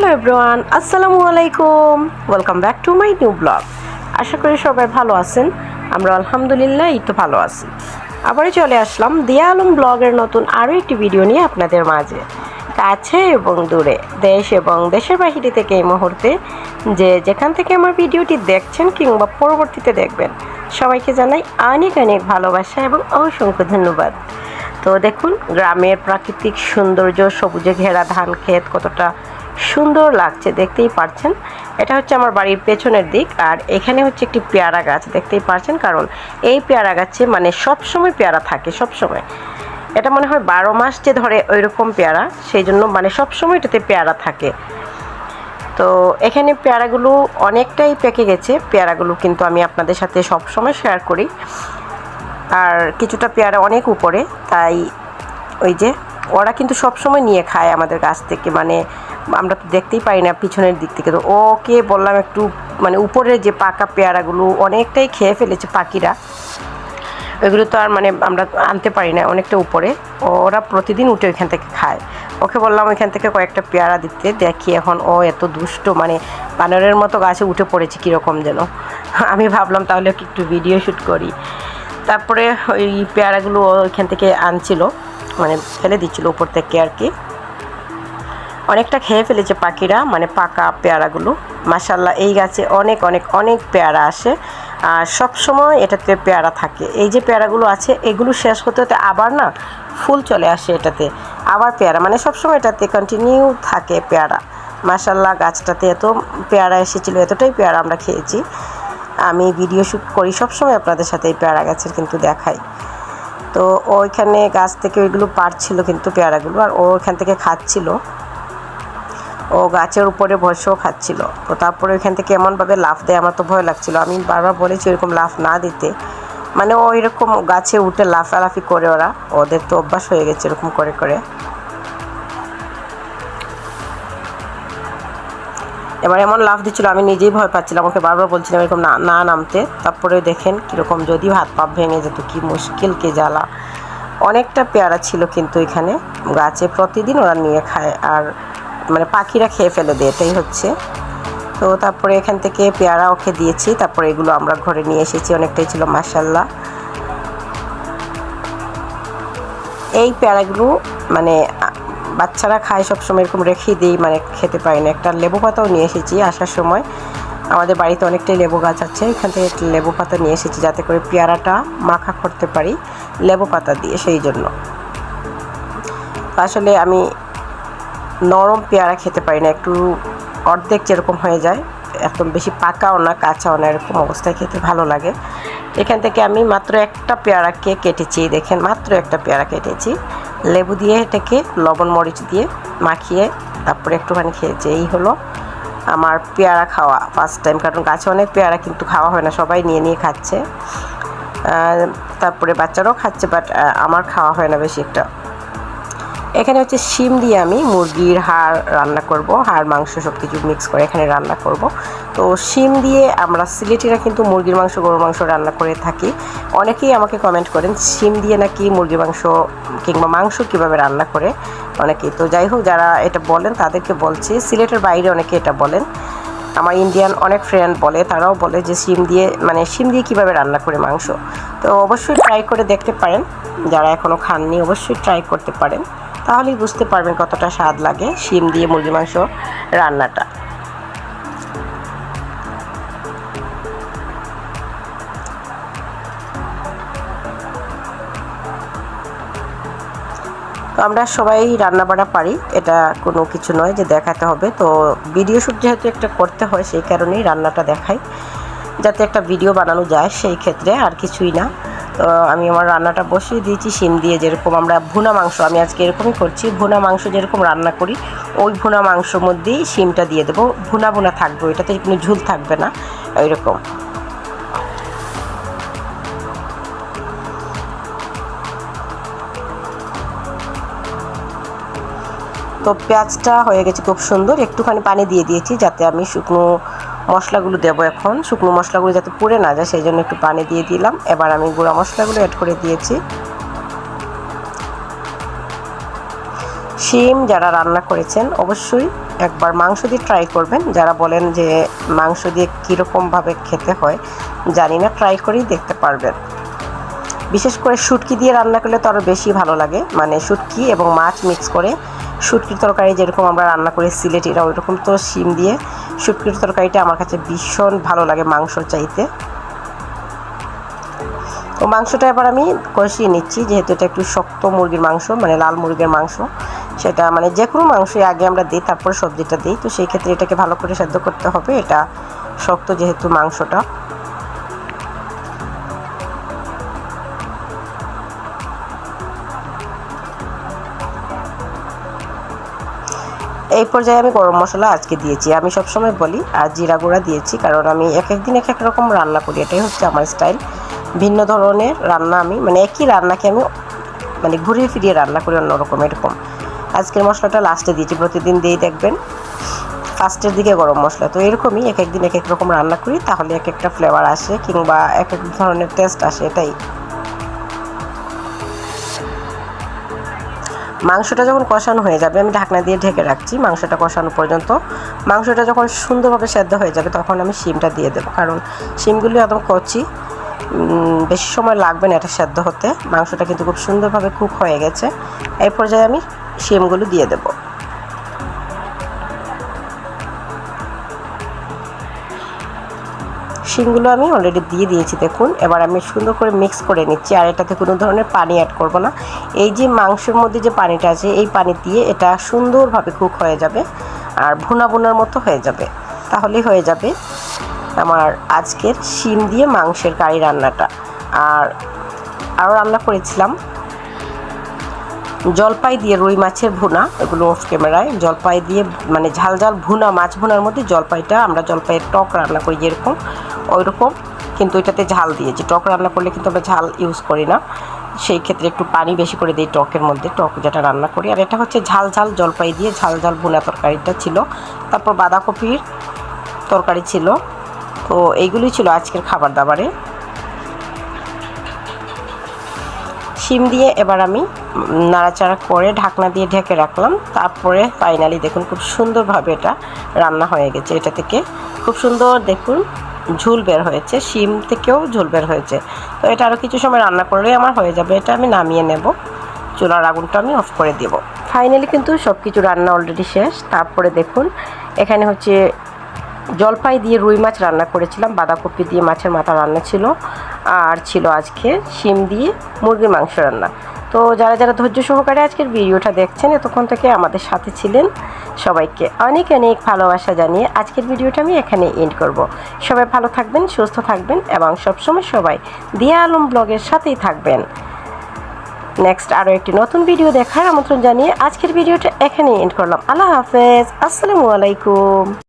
Hello everyone, আসসালামু আলাইকুম। Welcome back to my new blog আশা করি সবাই ভালো আছেন আমরা আলহামদুলিল্লাহ, এই তো ভালো আছি। আবারও চলে আসলাম দিয়া আলম ব্লগের নতুন আরও একটি ভিডিও নিয়ে আপনাদের মাঝে। কাছে এবং দূরে, দেশ এবং দেশের বাহিরে থেকে এই মুহূর্তে যে যেখান থেকে আমার ভিডিওটি দেখছেন কিংবা পরবর্তীতে দেখবেন, সবাইকে জানাই অনেক অনেক ভালোবাসা এবং অসংখ্য ধন্যবাদ। তো দেখুন, গ্রামের প্রাকৃতিক সৌন্দর্য, সবুজে ঘেরা ধান ক্ষেত, কতটা সুন্দর লাগছে, দেখতেই পারছেন। এটা হচ্ছে আমার বাড়ির পেছনের দিক, আর এখানে হচ্ছে একটি পেয়ারা গাছ, দেখতেই পারছেন। কারণ এই পেয়ারা গাছে মানে সব সময় পেয়ারা থাকে সব সময় এটা মনে হয় বারো মাস যে ধরে ওই রকম পেয়ারা, সেই জন্য মানে সব সময় এটাতে পেয়ারা থাকে। তো এখানে পেয়ারাগুলো অনেকটাই পেকে গেছে, পেয়ারাগুলো কিন্তু আমি আপনাদের সাথে সব সময় শেয়ার করি। আর কিছুটা পেয়ারা অনেক উপরে, তাই ওই যে ওরা কিন্তু সব সময় নিয়ে খায় আমাদের গাছ থেকে মানে আমরা তো দেখতেই পাই না পিছনের দিক থেকে। তো ওকে বললাম একটু মানে উপরের যে পাকা পেয়ারাগুলো অনেকটাই খেয়ে ফেলেছে পাখিরা। ওইগুলো তো আর মানে আমরা আনতে পারি না, অনেকটা উপরে। ওরা প্রতিদিন উঠে ওইখান থেকে খায়। ওকে বললাম ওইখান থেকে কয়েকটা পেয়ারা দিতে, দেখি এখন ও এত দুষ্ট মানে বানরের মতো গাছে উঠে পড়েছে কীরকম যেন। আমি ভাবলাম তাহলে একটু ভিডিও শ্যুট করি। তারপরে ওই পেয়ারাগুলো ওইখান থেকে আনছিল মানে ফেলে দিচ্ছিল উপর থেকে আর কি। অনেকটা খেয়ে ফেলেছে পাখিরা মানে পাকা পেয়ারাগুলো। মাসাল্লাহ এই গাছে অনেক অনেক অনেক পেয়ারা আসে। আর সব সময় এটাতে পেয়ারা থাকে। এই যে পেয়ারাগুলো আছে, এগুলো শেষ হতে হতে আবার না ফুল চলে আসে এটাতে। আবার পেয়ারা মানে সব সময় এটাতে কন্টিনিউ থাকে পেয়ারা। মাসাল্লাহ গাছটাতে এত পেয়ারা এসেছিল, এতটাই পেয়ারা আমরা খেয়েছি। আমি ভিডিও শ্যুট করি, সবসময় আপনাদের সাথে এই পেয়ারা গাছের কিন্তু দেখাই। তো ওইখানে গাছ থেকে ওইগুলো পারছিল কিন্তু পেয়ারাগুলো, আর ও ওইখান থেকে খাচ্ছিল। ও গাছের উপরে বসেও খাচ্ছিল। তো তারপরে ওইখান থেকে এমনভাবে লাফ দেয়, আমার তো ভয় লাগছিল। আমি বারবার বলেছি এরকম লাফ না দিতে। মানে ও এরকম গাছে উঠে লাফালাফি করে ওরা। ওদের তো অভ্যাস হয়ে গেছে এরকম করে করে। এবার এমন লাফ দিচ্ছিল, আমি নিজেই ভয় পাচ্ছিলাম। ওকে বারবার বলছিলাম এরকম না না নামতে। তারপরে দেখেন কীরকম যদি হাত পা ভেঙে যেত, কী মুশকিল, কে জ্বালা। অনেকটা পেয়ারা ছিল কিন্তু এখানে। গাছে প্রতিদিন ওরা নিয়ে খায়। আর মানে পাখিরা খেয়ে ফেলে দেয়, এটাই হচ্ছে। তো তারপরে এখান থেকে পেয়ারা ওকে দিয়েছি, তারপরে এগুলো আমরা ঘরে নিয়ে এসেছি, অনেকটাই ছিল মাসাল্লাহ এই পেয়ারাগুলো মানে বাচ্চারা খায় সবসময়, এরকম রেখে দিই মানে খেতে পারি না। একটা লেবু পাতাও নিয়ে এসেছি আসার সময়। আমাদের বাড়িতে অনেকটাই লেবু গাছ আছে, এখান থেকে লেবু পাতা নিয়ে এসেছি যাতে করে পেয়ারাটা মাখা করতে পারি, লেবু পাতা দিয়ে, সেই জন্য। আসলে আমি নরম পেয়ারা খেতে পারি না, একটু অর্ধেক যেরকম হয়ে যায় একদম বেশি পাকাও না, কাঁচাও না, এরকম অবস্থায় খেতে ভালো লাগে। এখান থেকে আমি মাত্র একটা পেয়ারাকে কেটেছি, দেখেন, মাত্র একটা পেয়ারা কেটেছি। লেবু দিয়ে এটাকে লবণ মরিচ দিয়ে মাখিয়ে তারপরে একটুখানি খেয়েছি, এই হলো আমার পেয়ারা খাওয়া ফার্স্ট টাইম কারণ গাছে অনেক পেয়ারা কিন্তু খাওয়া হয় না, সবাই নিয়ে নিয়ে খাচ্ছে। তারপরে বাচ্চারাও খাচ্ছে বাট আমার খাওয়া হয় না বেশি একটা। এখানে হচ্ছে শিম দিয়ে আমি মুরগির হাড় রান্না করব, হাড়, মাংস সব কিছু মিক্স করে এখানে রান্না করব। তো শিম দিয়ে আমরা সিলেটিরা কিন্তু মুরগির মাংস, গরুর মাংস রান্না করে থাকি। অনেকেই আমাকে কমেন্ট করেন, শিম দিয়ে নাকি মুরগির মাংস কিংবা মাংস কীভাবে রান্না করে? অনেকেই। তো যাই হোক, যারা এটা বলেন, তাদেরকে বলছি, সিলেটের বাইরে অনেকে এটা বলেন। আমার ইন্ডিয়ান অনেক ফ্রেন্ড বলে, তারাও বলে যে শিম দিয়ে মানে শিম দিয়ে কীভাবে রান্না করে মাংস। তো অবশ্যই ট্রাই করে দেখতে পারেন। যারা এখনও খাননি, অবশ্যই ট্রাই করতে পারেন। তাহলেই বুঝতে পারবেন কতটা স্বাদ লাগে শিম দিয়ে মুরগি মাংস রান্নাটা। তো আমরা সবাই রান্না বাড়া পারি, এটা কোনো কিছু নয় যে দেখাতে হবে। তো ভিডিও শ্যুট যেহেতু একটা করতে হয়, সেই কারণেই রান্নাটা দেখাই। যাতে একটা ভিডিও বানানো যায় সেই ক্ষেত্রে আর কিছুই না। তো আমি আমার রান্নাটা বসিয়ে দিয়েছি, শিম দিয়ে যেরকম আমরা ভুনা মাংস, আমি আজকে এরকমই করছি, ভুনা মাংস যেরকম রান্না করি, ওই ভুনা মাংসর মধ্যেই শিমটা দিয়ে দেবো। ভুনা ভুনা থাকবে, ওইটাতে কোনো ঝুল থাকবে না ওই রকম তো পেঁয়াজটা হয়ে গেছে খুব সুন্দর, একটুখানি পানি দিয়ে দিয়েছি যাতে আমি শুকনো মশলাগুলো দেবো এখন। শুকনো মশলাগুলো যাতে পুড়ে না যায়, সেই জন্য একটু পানি দিয়ে দিলাম। এবার আমি গুঁড়া মশলাগুলো অ্যাড করে দিয়েছি। শিম যারা রান্না করেছেন, অবশ্যই একবার মাংস দিয়ে ট্রাই করবেন। যারা বলেন যে মাংস দিয়ে কীরকমভাবে খেতে হয়, জানি না ট্রাই করেই দেখতে পারবেন। বিশেষ করে শুটকি দিয়ে রান্না করলে তো আরও বেশি ভালো লাগে। মানে শুটকি এবং মাছ মিক্স করে শুটকির তরকারি যেরকম আমরা রান্না করি সিলেটিরা ওই রকম তো শিম দিয়ে শুটকির তরকারিটা আমার কাছে ভীষণ ভালো লাগে মাংসর চাইতে। তো মাংসটা এবার আমি কষিয়ে নিচ্ছি, যেহেতু এটা একটু শক্ত মুরগির মাংস মানে লাল মুরগির মাংস। সেটা মানে যে কোনো মাংসই আগে আমরা দিই, তারপর সবজিটা দিই। তো সেই ক্ষেত্রে এটাকে ভালো করে সেদ্ধ করতে হবে। এটা শক্ত যেহেতু মাংসটা। এই পর্যায়ে আমি গরম মশলা আজকে দিয়েছি। আমি সবসময় বলি আর জিরা গুঁড়া দিয়েছি, কারণ আমি এক এক দিন এক এক রকম রান্না করি। এটাই হচ্ছে আমার স্টাইল। ভিন্ন ধরনের রান্না আমি মানে একই রান্নাকে আমি মানে ঘুরিয়ে ফিরিয়ে রান্না করি অন্যরকম, এরকম। আজকের মশলাটা লাস্টে দিয়েছি। প্রতিদিন দিয়েই দেখবেন ফার্স্টের দিকে গরম মশলা। তো এরকমই এক এক দিন এক এক রকম রান্না করি, তাহলে এক একটা ফ্লেভার আসে, কিংবা এক এক ধরনের টেস্ট আসে, এটাই। মাংসটা যখন কষানো হয়ে যাবে, আমি ঢাকনা দিয়ে ঢেকে রাখছি মাংসটা কষানো পর্যন্ত। মাংসটা যখন সুন্দরভাবে সেদ্ধ হয়ে যাবে, তখন আমি শিমটা দিয়ে দেবো। কারণ শিমগুলি একদম কচি বেশি সময় লাগবে না এটা সেদ্ধ হতে। মাংসটা কিন্তু খুব সুন্দরভাবে কুক হয়ে গেছে। এই পর্যায়ে আমি শিমগুলো দিয়ে দেবো। শিমগুলো আমি অলরেডি দিয়ে দিয়েছি, দেখুন। এবার আমি সুন্দর করে মিক্স করে নিচ্ছি, আর এটাতে কোনো ধরনের পানি অ্যাড করব না। এই যে মাংসের মধ্যে যে পানিটা আছে, এই পানি দিয়ে এটা সুন্দরভাবে কুক হয়ে যাবে, আর ভুনা ভুনার মতো হয়ে যাবে। তাহলেই হয়ে যাবে আমার আজকের শিম দিয়ে মাংসের কারি রান্নাটা। আর আরও রান্না করেছিলাম জলপাই দিয়ে রুই মাছের ভুনা, এগুলো অফ ক্যামেরায় জলপাই দিয়ে মানে ঝাল ঝাল ভুনা, মাছ ভুনার মধ্যে জলপাইটা, আমরা জলপাইয়ের টক রান্না করি যেরকম ওই রকম কিন্তু এটাতে ঝাল দিয়েছি। টক রান্না করলে কিন্তু আমরা ঝাল ইউজ করি না। সেই ক্ষেত্রে একটু পানি বেশি করে দিই টকের মধ্যে। টক যেটা রান্না করি। আর এটা হচ্ছে ঝাল ঝাল জলপাই দিয়ে ঝাল ঝাল ভুনা তরকারিটা ছিল। তারপর বাঁধাকপির তরকারি ছিল। তো এইগুলোই ছিল আজকের খাবার দাবারে। শিম দিয়ে এবার আমি নাড়াচাড়া করে ঢাকনা দিয়ে ঢেকে রাখলাম। তারপরে ফাইনালি দেখুন খুব সুন্দরভাবে এটা রান্না হয়ে গেছে। এটা থেকে খুব সুন্দর দেখুন ঝুল বের হয়েছে, শিম থেকেও ঝোল বের হয়েছে। তো এটা আরও কিছু সময় রান্না করলেই আমার হয়ে যাবে, এটা আমি নামিয়ে নেব। চুলার আগুনটা আমি অফ করে দেব। ফাইনালি কিন্তু সব কিছু রান্না অলরেডি শেষ। তারপরে দেখুন, এখানে হচ্ছে জলপাই দিয়ে রুই মাছ রান্না করেছিলাম, বাঁধাকপি দিয়ে মাছের মাথা রান্না ছিল, আর ছিল আজকে শিম দিয়ে মুরগির মাংস রান্না। তো যারা যারা ধৈর্য সহকারে আজকের ভিডিওটা দেখছেন, এতক্ষণ থেকে আমাদের সাথে ছিলেন সবাইকে অনেক অনেক ভালোবাসা জানিয়ে আজকের ভিডিওটা আমি এখানে এন্ড করব। সবাই ভালো থাকবেন, সুস্থ থাকবেন এবং সবসময় সবাই দিয়া আলম ব্লগের সাথেই থাকবেন। নেক্সট আরও একটি নতুন ভিডিও দেখার আমন্ত্রণ জানিয়ে আজকের ভিডিওটা এখানেই এন্ড করলাম। আল্লাহ হাফেজ, আসসালামু আলাইকুম।